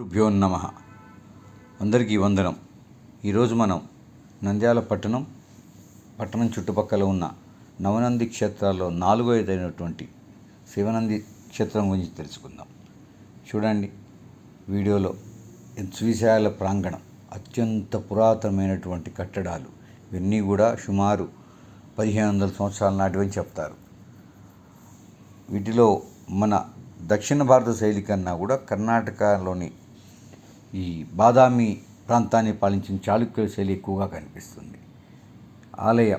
గురుభ్యో నమ. అందరికీ వందనం. ఈరోజు మనం నంద్యాల పట్టణం పట్టణం చుట్టుపక్కల ఉన్న నవనంది క్షేత్రాల్లో నాలుగో అయినటువంటి శివనంది క్షేత్రం గురించి తెలుసుకుందాం. చూడండి వీడియోలో శ్రీశైల ప్రాంగణం అత్యంత పురాతనమైనటువంటి కట్టడాలు. ఇవన్నీ కూడా సుమారు పదిహేను వందల సంవత్సరాల నాటివని చెప్తారు. వీటిలో మన దక్షిణ భారత శైలి కన్నా కూడా కర్ణాటకలోని ఈ బాదామి ప్రాంతాన్ని పాలించిన చాళుక్యుల శైలి ఎక్కువగా కనిపిస్తుంది. ఆలయ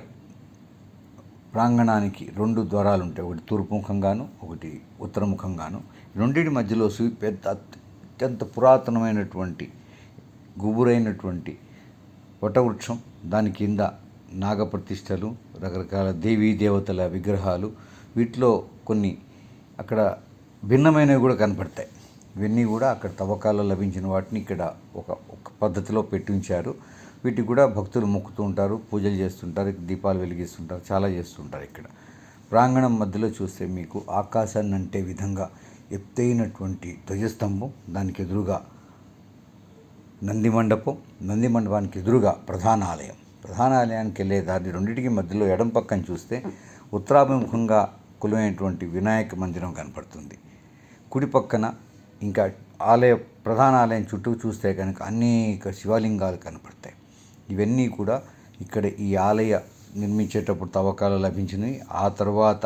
ప్రాంగణానికి రెండు ద్వారాలు ఉంటాయి ఒకటి తూర్పు ముఖంగాను ఒకటి ఉత్తరముఖంగాను. రెండింటి మధ్యలో సు- పెద్ద అత్యంత పురాతనమైనటువంటి గుబురైనటువంటి వటవృక్షం దాని కింద నాగప్రతిష్టలు రకరకాల దేవీ దేవతల విగ్రహాలు వీటిలో కొన్ని అక్కడ భిన్నమైనవి కూడా కనపడతాయి. ఇవన్నీ కూడా అక్కడ తవ్వకాల్లో లభించిన వాటిని ఇక్కడ ఒక ఒక పద్ధతిలో పెట్టి ఉంచారు వీటికి కూడా భక్తులు మొక్కుతూ ఉంటారు పూజలు చేస్తుంటారు దీపాలు వెలిగిస్తుంటారు చాలా చేస్తుంటారు ఇక్కడ. ప్రాంగణం మధ్యలో చూస్తే మీకు ఆకాశాన్ని అంటే విధంగా ఎత్తైనటువంటి ధ్వజస్తంభం దానికి ఎదురుగా నంది మండపం నంది మండపానికి ఎదురుగా ప్రధాన ఆలయం. ప్రధాన ఆలయానికి వెళ్ళే దారి రెండింటికి మధ్యలో ఎడం పక్కన చూస్తే ఉత్తరాభిముఖంగా కులమైనటువంటి వినాయక మందిరం కనపడుతుంది. కుడి పక్కన ఇంకా ఆలయ ప్రధాన ఆలయం చుట్టూ చూస్తే కనుక అనేక శివలింగాలు కనపడతాయి. ఇవన్నీ కూడా ఇక్కడ ఈ ఆలయ నిర్మించేటప్పుడు తవ్వకాలు లభించినవి. ఆ తర్వాత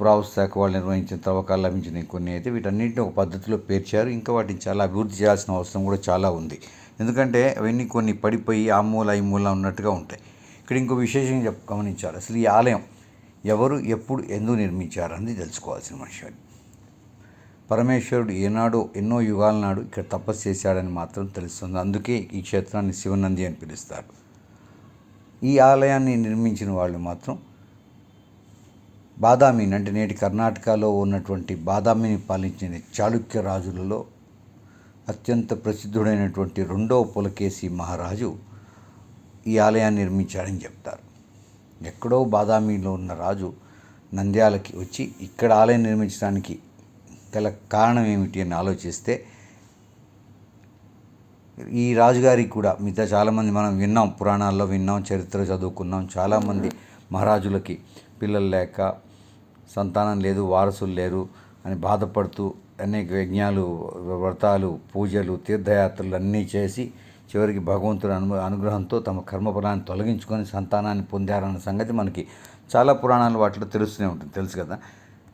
పురావస్తు వాళ్ళు నిర్వహించిన తవ్వకాలు లభించినవి కొన్ని అయితే వీటన్నింటిని ఒక పద్ధతిలో పేర్చారు. ఇంకా వాటిని చాలా అభివృద్ధి చేయాల్సిన అవసరం కూడా చాలా ఉంది. ఎందుకంటే అవన్నీ కొన్ని పడిపోయి ఆ మూల ఈ మూల ఉన్నట్టుగా ఉంటాయి. ఇక్కడ ఇంకో విశేషం చెప్ గమనించాలి. అసలు ఈ ఆలయం ఎవరు ఎప్పుడు ఎందుకు నిర్మించారు అనేది తెలుసుకోవాల్సిన విషయం పరమేశ్వరుడు ఏనాడో ఎన్నో యుగాల నాడు ఇక్కడ తపస్సు చేశాడని మాత్రం తెలుస్తుంది. అందుకే ఈ క్షేత్రాన్ని శివనంది అని పిలుస్తారు. ఈ ఆలయాన్ని నిర్మించిన వాళ్ళు మాత్రం బాదామిని అంటే నేటి కర్ణాటకలో ఉన్నటువంటి బాదామిని పాలించిన చాళుక్య రాజులలో అత్యంత ప్రసిద్ధుడైనటువంటి రెండవ పులకేసి మహారాజు ఈ ఆలయాన్ని నిర్మించాడని చెప్తారు. ఎక్కడో బాదామిలో ఉన్న రాజు నంద్యాలకి వచ్చి ఇక్కడ ఆలయం నిర్మించడానికి గల కారణం ఏమిటి అని ఆలోచిస్తే ఈ రాజుగారికి కూడా మిగతా చాలామంది మనం విన్నాం పురాణాల్లో విన్నాం చరిత్ర చదువుకున్నాం చాలామంది మహారాజులకి పిల్లలు లేక సంతానం లేదు వారసులు లేరు అని బాధపడుతూ అనేక యజ్ఞాలు వ్రతాలు పూజలు తీర్థయాత్రలు అన్నీ చేసి చివరికి భగవంతుడి అను అనుగ్రహంతో తమ కర్మఫలాన్ని తొలగించుకొని సంతానాన్ని పొందారన్న సంగతి మనకి చాలా పురాణాలు వాటిలో తెలుస్తూనే ఉంటుంది తెలుసు కదా?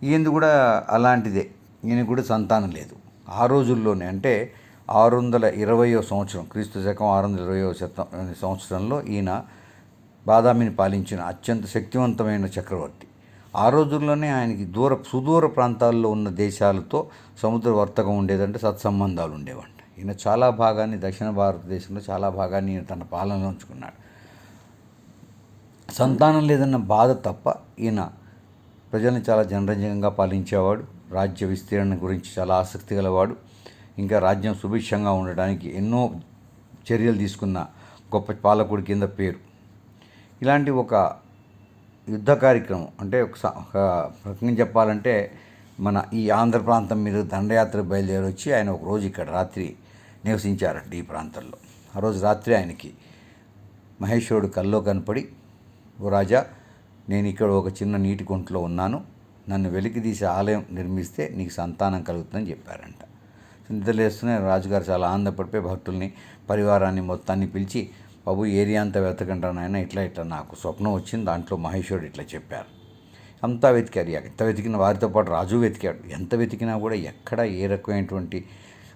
ఈయనది కూడా అలాంటిదే. ఈయన కూడా సంతానం లేదు. ఆ రోజుల్లోనే అంటే ఆరు వందల ఇరవయో సంవత్సరం క్రీస్తు శకం ఆరు వందల ఇరవయో శతం సంవత్సరంలో ఈయన బాదామిని పాలించిన అత్యంత శక్తివంతమైన చక్రవర్తి. ఆ రోజుల్లోనే ఆయనకి దూర సుదూర ప్రాంతాల్లో ఉన్న దేశాలతో సముద్ర వర్తకం ఉండేదంటే సత్సంబంధాలు ఉండేవంట. ఈయన చాలా భాగాన్ని దక్షిణ భారతదేశంలో చాలా భాగాన్ని ఈయన తన పాలనలో ఉంచుకున్నాడు. సంతానం లేదన్న బాధ తప్ప ఈయన ప్రజల్ని చాలా జనరంజకంగా పాలించేవాడు. రాజ్య విస్తీరణ గురించి చాలా ఆసక్తి గలవాడు. ఇంకా రాజ్యం సుభిక్షంగా ఉండడానికి ఎన్నో చర్యలు తీసుకున్న గొప్ప పాలకుడి కింద పేరు. ఇలాంటి ఒక యుద్ధ కార్యక్రమం అంటే ఒక స- రకంగా చెప్పాలంటే మన ఈ ఆంధ్ర ప్రాంతం మీద దండయాత్ర బయలుదేరి వచ్చి ఆయన ఒక రోజు ఇక్కడ రాత్రి నివసించారట ఈ ప్రాంతంలో. ఆ రోజు రాత్రి ఆయనకి మహేశ్వరుడు కల్లో కనపడి ఓ రాజా నేను ఇక్కడ ఒక చిన్న నీటి గుంటలో ఉన్నాను. నన్ను వెలికి తీసి ఆలయం నిర్మిస్తే నీకు సంతానం కలుగుతుందని చెప్పారంట. నిద్రలేస్తూనే రాజుగారు చాలా ఆనందపడిపోయి భక్తుల్ని పరివారాన్ని మొత్తాన్ని పిలిచి బాబు ఏరియా అంతా వెతకంటాను నాయన ఇట్లా ఇట్లా నాకు స్వప్నం వచ్చింది దాంట్లో మహేశ్వరుడు ఇట్లా చెప్పారు. అంతా వెతికారు ఎంత వెతికిన వారితో పాటు రాజు వెతికాడు. ఎంత వెతికినా కూడా ఎక్కడ ఏ రకమైనటువంటి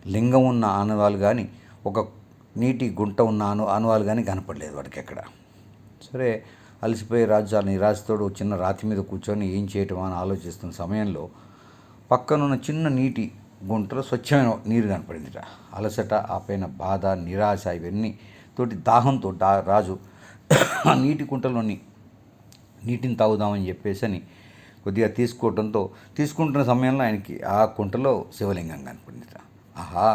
లింగం ఉన్న ఆనవాలు కానీ ఒక నీటి గుంట ఉన్న అను ఆనవాలు కానీ కనపడలేదు వాడికి ఎక్కడ. సరే అలసిపోయి రాజు చాలా నిరాశతోడు చిన్న రాతి మీద కూర్చొని ఏం చేయటం అని ఆలోచిస్తున్న సమయంలో పక్కనున్న చిన్న నీటి గుంటలో స్వచ్ఛమైన నీరు కనపడిందిట. అలసట ఆ పైన బాధ నిరాశ ఇవన్నీ తోటి దాహంతో డా రాజు ఆ నీటి కుంటలోని నీటిని తాగుదామని చెప్పేసి అని కొద్దిగా తీసుకోవడంతో తీసుకుంటున్న సమయంలో ఆయనకి ఆ కుంటలో శివలింగం కనపడిందిట. ఆహా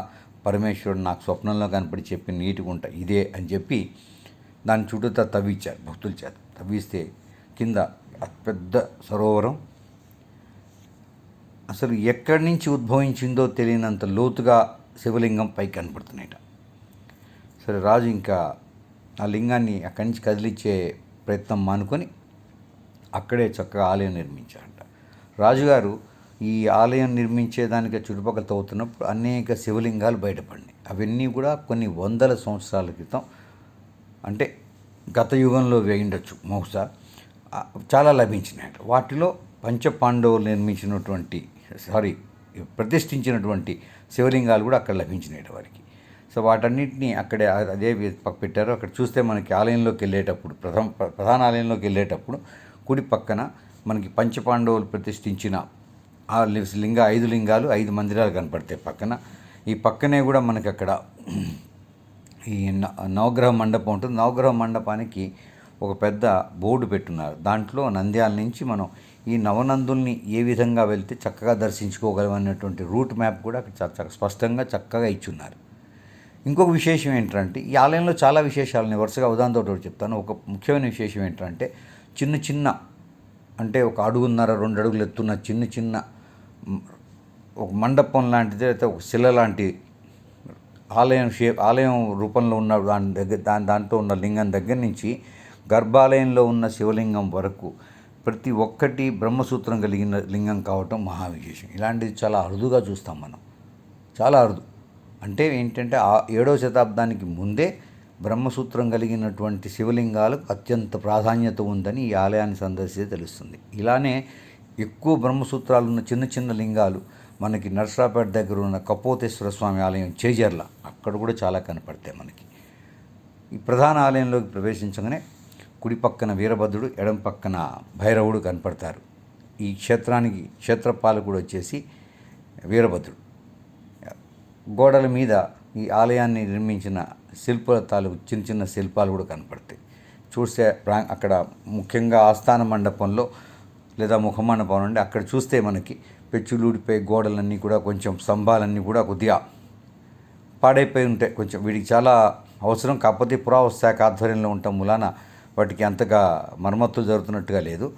పరమేశ్వరుడు నాకు స్వప్నంలో కనపడి చెప్పిన నీటి గుంట ఇదే అని చెప్పి దాని చుట్టూతా తవ్వించారు భక్తుల చేత. తవ్విస్తే కింద పెద్ద సరోవరం. అసలు ఎక్కడి నుంచి ఉద్భవించిందో తెలియనంత లోతుగా శివలింగం పైకి కనపడుతున్నాయట. సరే రాజు ఇంకా ఆ లింగాన్ని అక్కడి నుంచి కదిలించే ప్రయత్నం మానుకొని అక్కడే చక్కగా ఆలయం నిర్మించారంట. రాజుగారు ఈ ఆలయం నిర్మించేదానికి చుట్టుపక్కల తవ్వుతున్నప్పుడు అనేక శివలింగాలు బయటపడినాయి. అవన్నీ కూడా కొన్ని వందల సంవత్సరాల క్రితం అంటే గత యుగంలో వేయిండొచ్చు. బహుశా చాలా లభించినాయి వాటిలో పంచపాండవులు నిర్మించినటువంటి సారీ ప్రతిష్ఠించినటువంటి శివలింగాలు కూడా అక్కడ లభించినాయి వారికి. సో వాటన్నిటిని అక్కడే అదే పక్క పెట్టారు. అక్కడ చూస్తే మనకి ఆలయంలోకి వెళ్ళేటప్పుడు ప్రథమ ప్ర- ప్రధాన ఆలయంలోకి వెళ్ళేటప్పుడు కుడి పక్కన మనకి పంచపాండవులు ప్రతిష్ఠించిన ఆ లింగ ఐదు లింగాలు ఐదు మందిరాలు కనపడతాయి పక్కన. ఈ పక్కనే కూడా మనకి అక్కడ ఈ న- నవగ్రహ మండపం ఉంటుంది. నవగ్రహ మండపానికి ఒక పెద్ద బోర్డు పెట్టున్నారు. దాంట్లో నంద్యాల నుంచి మనం ఈ నవనందుల్ని ఏ విధంగా వెళ్తే చక్కగా దర్శించుకోగలం అన్నటువంటి రూట్ మ్యాప్ కూడా అక్కడ స్పష్టంగా చక్కగా ఇచ్చున్నారు. ఇంకొక విశేషం ఏంటంటే ఈ ఆలయంలో చాలా విశేషాలని వరుసగా ఉదాహరణతో ఒకటి చెప్తాను. ఒక ముఖ్యమైన విశేషం ఏంటంటే చిన్న చిన్న అంటే ఒక అడుగున్నర రెండు అడుగులు ఎత్తున్న చిన్న చిన్న ఒక మండపం లాంటిది అయితే ఒక శిల లాంటి ఆలయం షేప్ ఆలయం రూపంలో ఉన్న దాని దగ్గర దాని దాంట్లో ఉన్న లింగం దగ్గర నుంచి గర్భాలయంలో ఉన్న శివలింగం వరకు ప్రతి ఒక్కటి బ్రహ్మసూత్రం కలిగిన లింగం కావటం మహావిశేషం. ఇలాంటిది చాలా అరుదుగా చూస్తాం మనం. చాలా అరుదు. అంటే ఏంటంటే ఆ ఏడవ శతాబ్దానికి ముందే బ్రహ్మసూత్రం కలిగినటువంటి శివలింగాలకు అత్యంత ప్రాధాన్యత ఉందని ఈ ఆలయాన్ని సందర్శిస్తే తెలుస్తుంది. ఇలానే ఎక్కువ బ్రహ్మసూత్రాలు ఉన్న చిన్న చిన్న లింగాలు మనకి నర్సరాపేట దగ్గర ఉన్న కపోతేశ్వర స్వామి ఆలయం చేజర్ల అక్కడ కూడా చాలా కనపడతాయి మనకి. ఈ ప్రధాన ఆలయంలోకి ప్రవేశించగానే కుడి పక్కన వీరభద్రుడు ఎడం పక్కన భైరవుడు కనపడతారు. ఈ క్షేత్రానికి క్షేత్రపాలకుడు వచ్చేసి వీరభద్రుడు. గోడల మీద ఈ ఆలయాన్ని నిర్మించిన శిల్పాల తాలూకు చిన్న చిన్న శిల్పాలు కూడా కనపడతాయి. చూస్తే ప్రా అక్కడ ముఖ్యంగా ఆస్థాన మండపంలో లేదా ముఖమండపం నుండి అక్కడ చూస్తే మనకి పెచ్చులూడిపోయి గోడలన్నీ కూడా కొంచెం స్తంభాలన్నీ కూడా కొద్దిగా పాడైపోయి ఉంటాయి కొంచెం వీటికి చాలా అవసరం. కాకపోతే పురావస్తు శాఖ ఆధ్వర్యంలో ఉండటం మూలాన వాటికి అంతగా మరమ్మతులు జరుగుతున్నట్టుగా లేదు.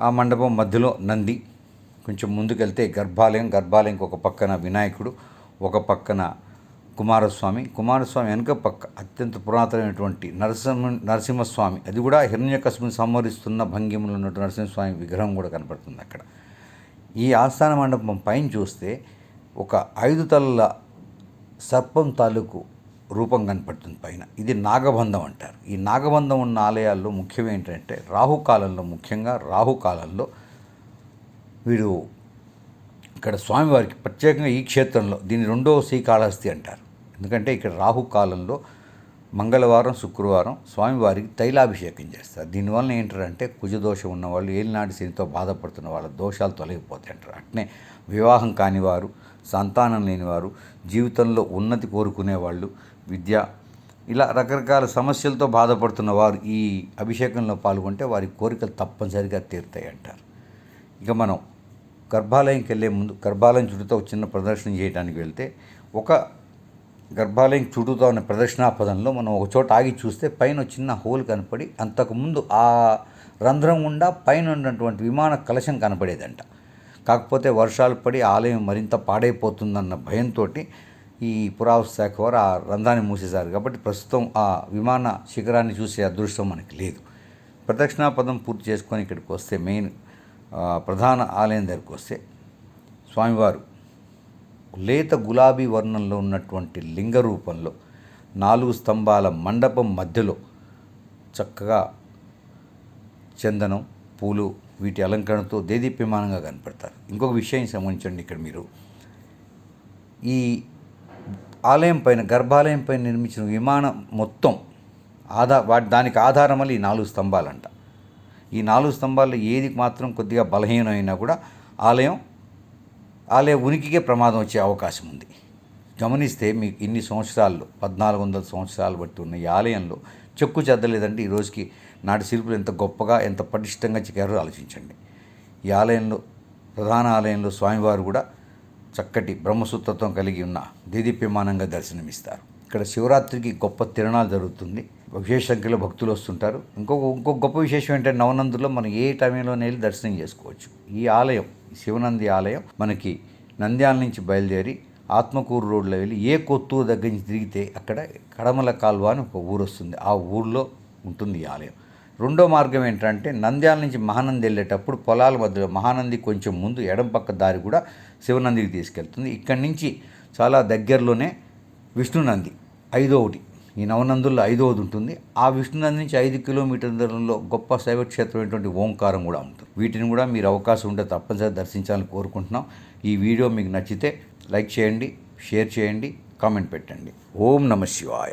ఆ మండపం మధ్యలో నంది కొంచెం ముందుకెళ్తే గర్భాలయం గర్భాలయంకి ఒక పక్కన వినాయకుడు ఒక పక్కన కుమారస్వామి. కుమారస్వామి వెనుక పక్క అత్యంత పురాతనమైనటువంటి నరసింహ నరసింహస్వామి. అది కూడా హిరణ్యకశిపుని సంహరిస్తున్న భంగిమలో ఉన్నటువంటి నరసింహస్వామి విగ్రహం కూడా కనపడుతుంది అక్కడ. ఈ ఆస్థాన మండపం పైన చూస్తే ఒక ఐదు తలల సర్పం తాలూకు రూపం కనపడుతుంది పైన. ఇది నాగబంధం అంటారు. ఈ నాగబంధం ఉన్న ఆలయాల్లో ముఖ్యం ఏంటంటే రాహుకాలంలో ముఖ్యంగా రాహుకాలంలో వీడు ఇక్కడ స్వామివారికి ప్రత్యేకంగా ఈ క్షేత్రంలో దీని రెండో శ్రీకాళహస్తి అంటారు. ఎందుకంటే ఇక్కడ రాహుకాలంలో మంగళవారం శుక్రవారం స్వామివారికి తైలాభిషేకం చేస్తారు. దీనివల్ల ఏంటంటే కుజదోషం ఉన్నవాళ్ళు ఏలినాటి శనితో బాధపడుతున్న వాళ్ళ దోషాలు తొలగిపోతాయి అంటారు అట్నే వివాహం కానివారు సంతానం లేనివారు జీవితంలో ఉన్నతి కోరుకునేవాళ్ళు విద్య ఇలా రకరకాల సమస్యలతో బాధపడుతున్న వారు ఈ అభిషేకంలో పాల్గొంటే వారి కోరికలు తప్పనిసరిగా తీరుతాయి అంటారు ఇక మనం గర్భాలయంకి వెళ్ళే ముందు గర్భాలయం చుట్టూతో ఒక చిన్న ప్రదర్శన చేయడానికి వెళ్తే ఒక గర్భాలయం చుట్టూతో ఉన్న ప్రదర్శనా పదంలో మనం ఒక చోట ఆగి చూస్తే పైన చిన్న హోల్ కనపడి అంతకుముందు ఆ రంధ్రం గుండా పైన ఉన్నటువంటి విమాన కలశం కనపడేదంట. కాకపోతే వర్షాలు పడి ఆలయం మరింత పాడైపోతుందన్న భయంతో ఈ పురావస్తు శాఖ వారు ఆ రంధ్రాన్ని మూసేశారు. కాబట్టి ప్రస్తుతం ఆ విమాన శిఖరాన్ని చూసే అదృష్టం మనకి లేదు. ప్రదక్షిణా పదం పూర్తి చేసుకొని ఇక్కడికి వస్తే మెయిన్ ప్రధాన ఆలయం దగ్గరికి వస్తే స్వామివారు లేత గులాబీ వర్ణంలో ఉన్నటువంటి లింగ రూపంలో నాలుగు స్తంభాల మండపం మధ్యలో చక్కగా చందనం పూలు వీటి అలంకరణతో దేదీప్యమానంగా కనపడతారు. ఇంకొక విషయం సంబంధించండి ఇక్కడ మీరు. ఈ ఆలయం పైన గర్భాలయం పైన నిర్మించిన విమానం మొత్తం ఆధా వాటి దానికి ఆధారమని ఈ నాలుగు స్తంభాలంట. ఈ నాలుగు స్తంభాల్లో ఏది మాత్రం కొద్దిగా బలహీనమైనా కూడా ఆలయం ఆలయ ఉనికికే ప్రమాదం వచ్చే అవకాశం ఉంది. గమనిస్తే మీకు ఇన్ని సంవత్సరాల్లో పద్నాలుగు వందల సంవత్సరాలు బట్టి ఉన్న ఈ ఆలయంలో చెక్కు చెద్దలేదంటే ఈ రోజుకి నాటి శిల్పులు ఎంత గొప్పగా ఎంత పటిష్టంగా చెక్కారో ఆలోచించండి. ఈ ఆలయంలో ప్రధాన ఆలయంలో స్వామివారు కూడా చక్కటి బ్రహ్మసూత్రత్వం కలిగి ఉన్న దేదీప్యమానంగా దర్శనమిస్తారు. ఇక్కడ శివరాత్రికి గొప్ప తిరణాలు జరుగుతుంది. విశేష సంఖ్యలో భక్తులు వస్తుంటారు. ఇంకొక ఇంకొక గొప్ప విశేషం ఏంటంటే నవనందులో మనం ఏ టైంలోనే వెళ్ళి దర్శనం చేసుకోవచ్చు. ఈ ఆలయం శివనంది ఆలయం మనకి నంద్యాల నుంచి బయలుదేరి ఆత్మకూరు రోడ్లో వెళ్ళి ఏ కొత్తూరు దగ్గర నుంచి తిరిగితే అక్కడ కడమల కాల్వ అని ఒక ఊరు వస్తుంది. ఆ ఊర్లో ఉంటుంది ఈ ఆలయం. రెండో మార్గం ఏంటంటే నంద్యాల నుంచి మహానంది వెళ్ళేటప్పుడు పొలాల మధ్యలో మహానంది కొంచెం ముందు ఎడం పక్క దారి కూడా శివనందికి తీసుకెళ్తుంది. ఇక్కడి నుంచి చాలా దగ్గరలోనే విష్ణునంది ఐదోటి ఈ నవనందుల్లో ఐదవది ఉంటుంది. ఆ విష్ణునంది నుంచి ఐదు కిలోమీటర్ల దూరంలో గొప్ప శైవక్షేత్రం అయినటువంటి ఓంకారం కూడా ఉంటుంది. వీటిని కూడా మీరు అవకాశం ఉంటే తప్పనిసరిగా దర్శించాలని కోరుకుంటున్నాం. ఈ వీడియో మీకు నచ్చితే లైక్ చేయండి షేర్ చేయండి కామెంట్ పెట్టండి. ఓం నమ శివాయ.